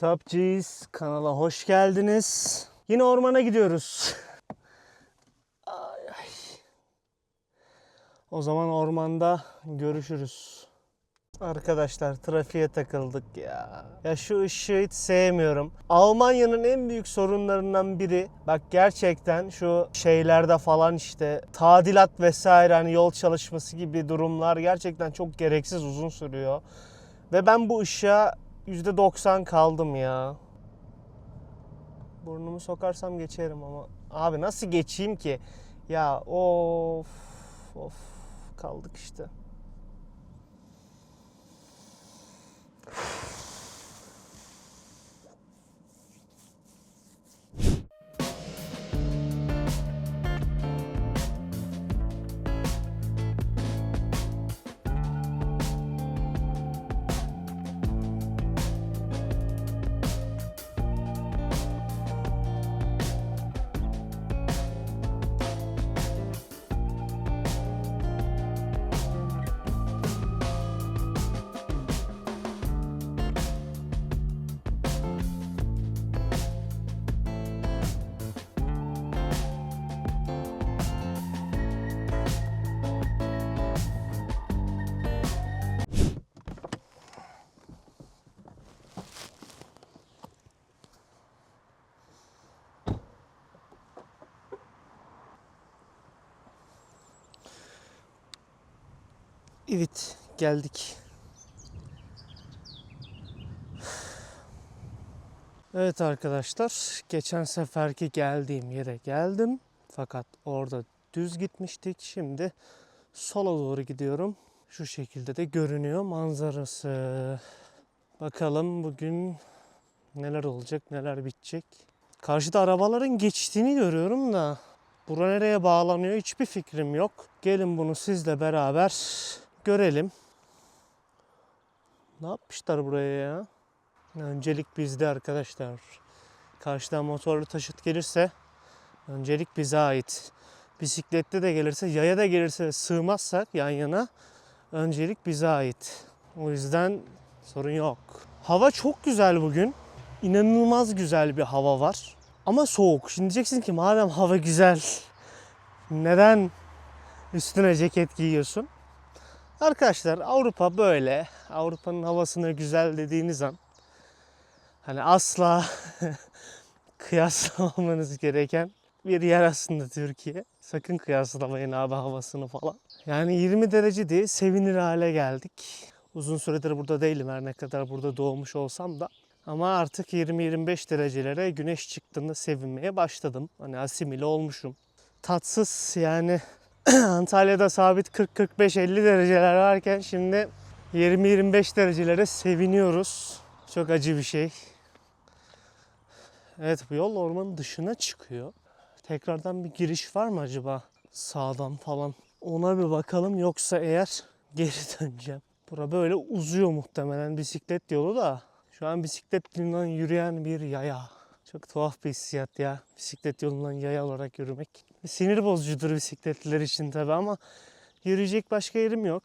Sapçıyız kanala hoş geldiniz. Yine ormana gidiyoruz. Ay, ay. O zaman ormanda görüşürüz. Arkadaşlar trafiğe takıldık ya. Ya şu ışığı hiç sevmiyorum. Almanya'nın en büyük sorunlarından biri bak gerçekten şu şeylerde falan işte tadilat vesaire hani yol çalışması gibi durumlar gerçekten çok gereksiz uzun sürüyor. Ve ben bu ışığa %90 kaldım ya. Burnumu sokarsam geçerim ama. Abi nasıl geçeyim ki? Ya of of kaldık işte. Evet geldik. Evet arkadaşlar geçen seferki geldiğim yere geldim. Fakat orada düz gitmiştik. Şimdi sola doğru gidiyorum. Şu şekilde de görünüyor manzarası. Bakalım bugün neler olacak, neler bitecek. Karşıda arabaların geçtiğini görüyorum da bura nereye bağlanıyor hiçbir fikrim yok. Gelin bunu sizle beraber görelim. Ne yapmışlar buraya ya? Öncelik bizde arkadaşlar. Karşıdan motorlu taşıt gelirse öncelik bize ait. Bisiklette de gelirse, yaya da gelirse sığmazsak yan yana öncelik bize ait. O yüzden sorun yok. Hava çok güzel bugün. İnanılmaz güzel bir hava var. Ama soğuk. Şimdi diyeceksin ki madem hava güzel neden üstüne ceket giyiyorsun? Arkadaşlar Avrupa böyle. Avrupa'nın havasına güzel dediğiniz an hani asla kıyaslamamanız gereken bir yer aslında Türkiye. Sakın kıyaslamayın abi havasını falan. Yani 20 derece diye sevinir hale geldik. Uzun süredir burada değilim her ne kadar burada doğmuş olsam da. Ama artık 20-25 derecelere güneş çıktığında sevinmeye başladım. Hani asimile olmuşum. Tatsız yani Antalya'da sabit 40-45-50 dereceler varken şimdi 20-25 derecelere seviniyoruz. Çok acı bir şey. Evet bu yol ormanın dışına çıkıyor. Tekrardan bir giriş var mı acaba? Sağdan falan. Ona bir bakalım yoksa eğer geri döneceğim. Bura böyle uzuyor muhtemelen bisiklet yolu da. Şu an bisiklet yürüyen bir yaya. Çok tuhaf bir hissiyat ya. Bisiklet yolundan yaya olarak yürümek. Sinir bozucudur bisikletliler için tabi ama yürüyecek başka yerim yok.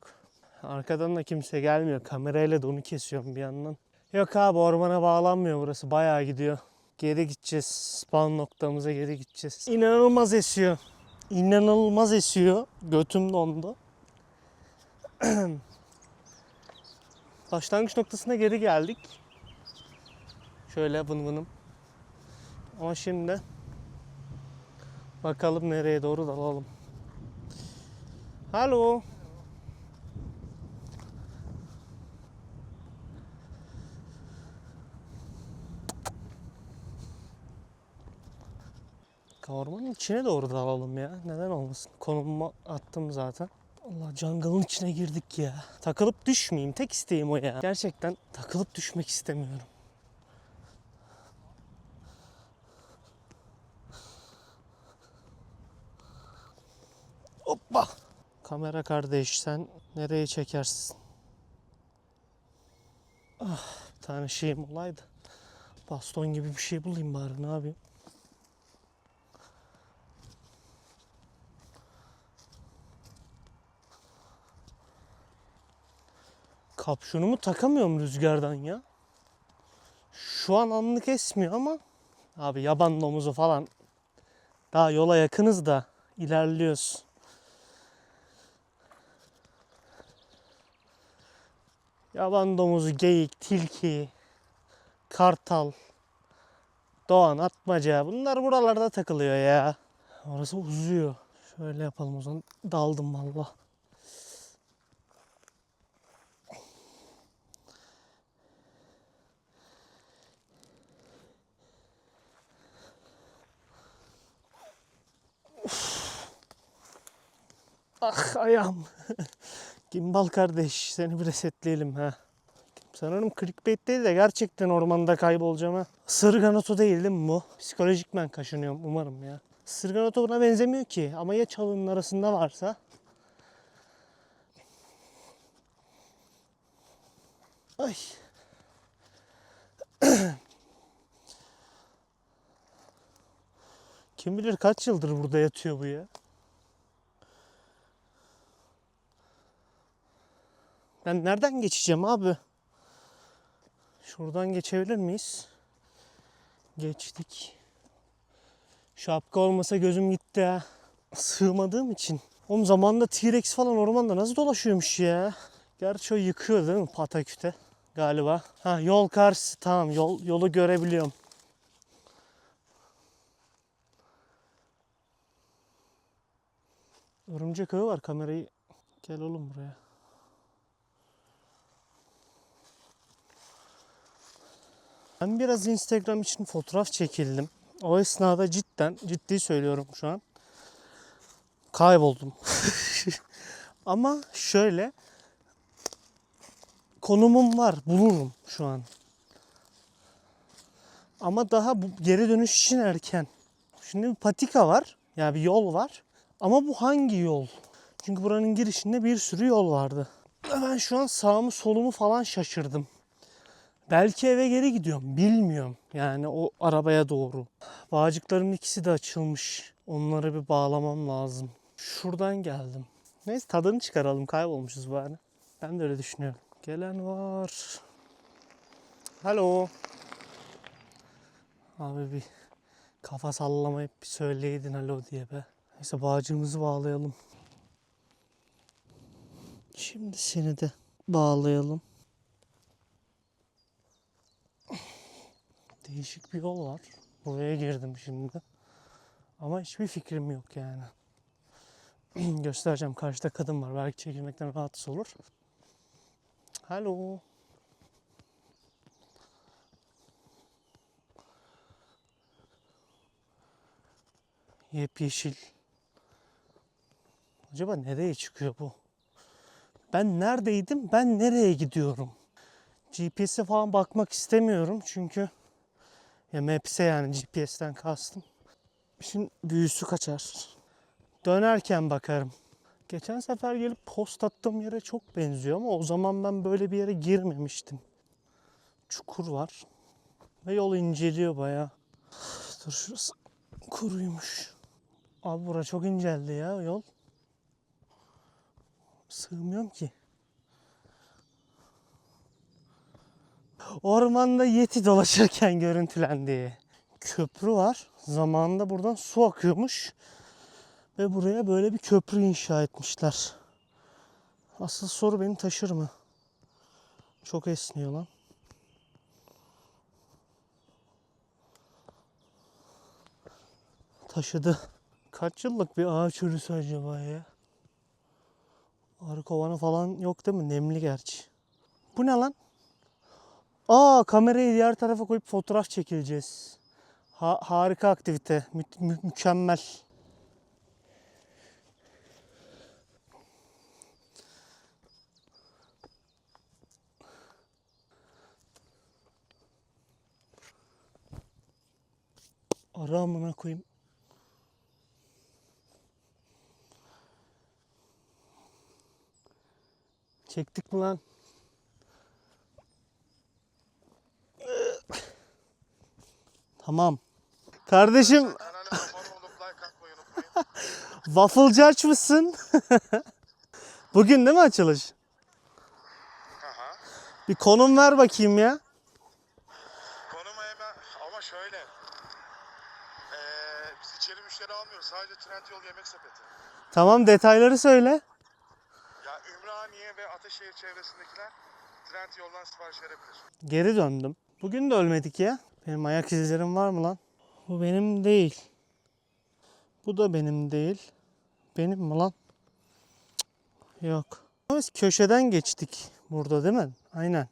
Arkadan da kimse gelmiyor. Kamerayla da onu kesiyorum bir yandan. Yok abi ormana bağlanmıyor burası. Bayağı gidiyor. Geri gideceğiz. Spawn noktamıza geri gideceğiz. İnanılmaz esiyor. İnanılmaz esiyor. Götüm dondu. Başlangıç noktasına geri geldik. Şöyle vın vınım. Ama şimdi bakalım nereye doğru dalalım. Alo. Ormanın içine doğru dalalım ya. Neden olmasın? Konumu attım zaten. Allah jungle'ın içine girdik ya. Takılıp düşmeyeyim. Tek isteğim o ya. Gerçekten takılıp düşmek istemiyorum. Kamera kardeş sen nereye çekersin? Ah, bir tane şeyim olaydı. Baston gibi bir şey bulayım bari ne yapayım? Kapşonumu takamıyorum rüzgardan ya. Şu an anlık esmiyor ama abi yaban domuzu falan daha yola yakınız da ilerliyoruz. Yaban domuzu, geyik, tilki, kartal, doğan, atmaca bunlar buralarda takılıyor ya. Orası uzuyor. Şöyle yapalım o zaman. Daldım valla. Ah ayağım. Gimbal kardeş seni bir resetleyelim ha. Sanırım clickbait değil de gerçekten ormanda kaybolacağım ha. Sırganoto değil değil bu? Psikolojik ben kaşınıyorum umarım ya. Sırganoto buna benzemiyor ki ama ya çalının arasında varsa. Ay. Kim bilir kaç yıldır burada yatıyor bu ya. Ben nereden geçeceğim abi? Şuradan geçebilir miyiz? Geçtik. Şapka olmasa gözüm gitti ha. Sığmadığım için. Oğlum zamanında T-Rex falan ormanda nasıl dolaşıyormuş ya? Gerçi o yıkıyor değil mi pataküte? Galiba. Ha yol karşısı tamam yol, yolu görebiliyorum. Örümcek ağı var kamerayı. Gel oğlum buraya. Ben biraz Instagram için fotoğraf çekildim. O esnada cidden, ciddi söylüyorum şu an. Kayboldum. Ama şöyle konumum var, bulurum şu an. Ama daha bu geri dönüş için erken. Şimdi bir patika var, yani bir yol var. Ama bu hangi yol? Çünkü buranın girişinde bir sürü yol vardı. Ben şu an sağımı solumu falan şaşırdım. Belki eve geri gidiyorum. Bilmiyorum. Yani o arabaya doğru. Bağcıkların ikisi de açılmış. Onları bir bağlamam lazım. Şuradan geldim. Neyse tadını çıkaralım. Kaybolmuşuz bari. Ben de öyle düşünüyorum. Gelen var. Alo. Abi bir kafa sallamayıp bir söyleydin alo diye be. Neyse bağcığımızı bağlayalım. Şimdi seni de bağlayalım. Değişik bir yol var. Buraya girdim şimdi. Ama hiçbir fikrim yok yani. Göstereceğim. Karşıda kadın var. Belki çekilmekten rahatsız olur. Alo. Yepyeşil. Acaba nereye çıkıyor bu? Ben neredeydim? Ben nereye gidiyorum? GPS'e falan bakmak istemiyorum çünkü ya Maps'e yani GPS'ten kastım. Şimdi büyüsü kaçar. Dönerken bakarım. Geçen sefer gelip post attığım yere çok benziyor ama o zaman ben böyle bir yere girmemiştim. Çukur var. Ve yol inceliyor bayağı. Dur şurası kuruymuş. Abi bura çok inceldi ya yol. Sığmıyorum ki. Ormanda yeti dolaşırken görüntülendi. Köprü var. Zamanında buradan su akıyormuş. Ve buraya böyle bir köprü inşa etmişler. Asıl soru beni taşır mı? Çok esniyor lan. Taşıdı. Kaç yıllık bir ağaç örüsü acaba ya? Arı kovanı falan yok değil mi? Nemli gerçi. Bu ne lan? Aa kamerayı diğer tarafa koyup fotoğraf çekileceğiz. Ha- harika aktivite. Mü- mü- mükemmel. Ara koyayım. Çektik mi lan? Tamam. Kardeşim waffle'cı açmışsın. Bugün değil mi açılış? Bir konum ver bakayım ya. Konuma hemen ama şöyle. Ee, biz içeri müşteri almıyoruz. Sadece Trendyol yemek sepeti. Tamam detayları söyle. Ya Ümraniye ve Ataşehir çevresindekiler Trendyol'dan sipariş verebilir. Geri döndüm. Bugün de ölmedik ya. Benim ayak izlerim var mı lan? Bu benim değil. Bu da benim değil. Benim mi lan? Yok. Biz köşeden geçtik burada değil mi? Aynen.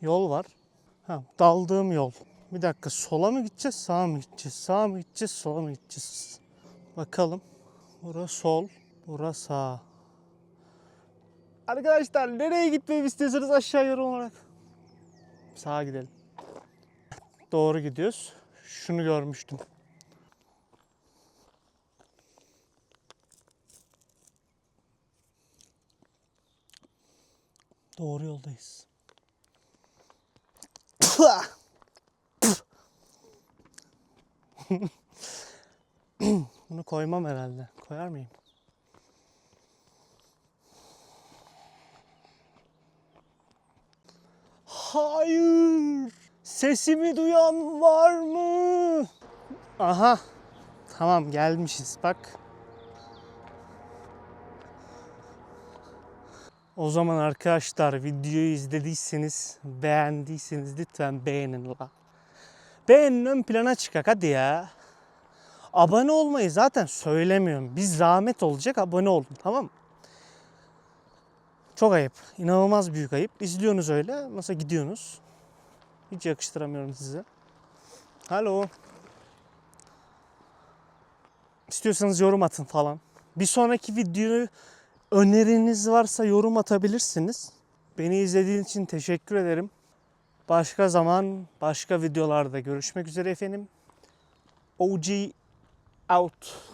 Yol var. Ha, daldığım yol. Bir dakika sola mı gideceğiz sağa mı gideceğiz? Sağa mı gideceğiz sola mı gideceğiz? Bakalım. Bura sol. Bura sağ. Arkadaşlar nereye gitmemi istiyorsanız aşağı yorum olarak. Sağa gidelim. Doğru gidiyoruz. Şunu görmüştüm. Doğru yoldayız. Bunu koymam herhalde. Koyar mıyım? Hayır. Sesimi duyan var mı? Aha. Tamam gelmişiz bak. O zaman arkadaşlar videoyu izlediyseniz, beğendiyseniz lütfen beğenin la. Beğenin ön plana çıkak hadi ya. Abone olmayı zaten söylemiyorum. Biz zahmet olacak abone olun tamam mı? Çok ayıp. İnanılmaz büyük ayıp. İzliyorsunuz öyle. Nasıl gidiyorsunuz? Hiç yakıştıramıyorum size. Alo. İstiyorsanız yorum atın falan. Bir sonraki videoyu öneriniz varsa yorum atabilirsiniz. Beni izlediğiniz için teşekkür ederim. Başka zaman, başka videolarda görüşmek üzere efendim. OG out.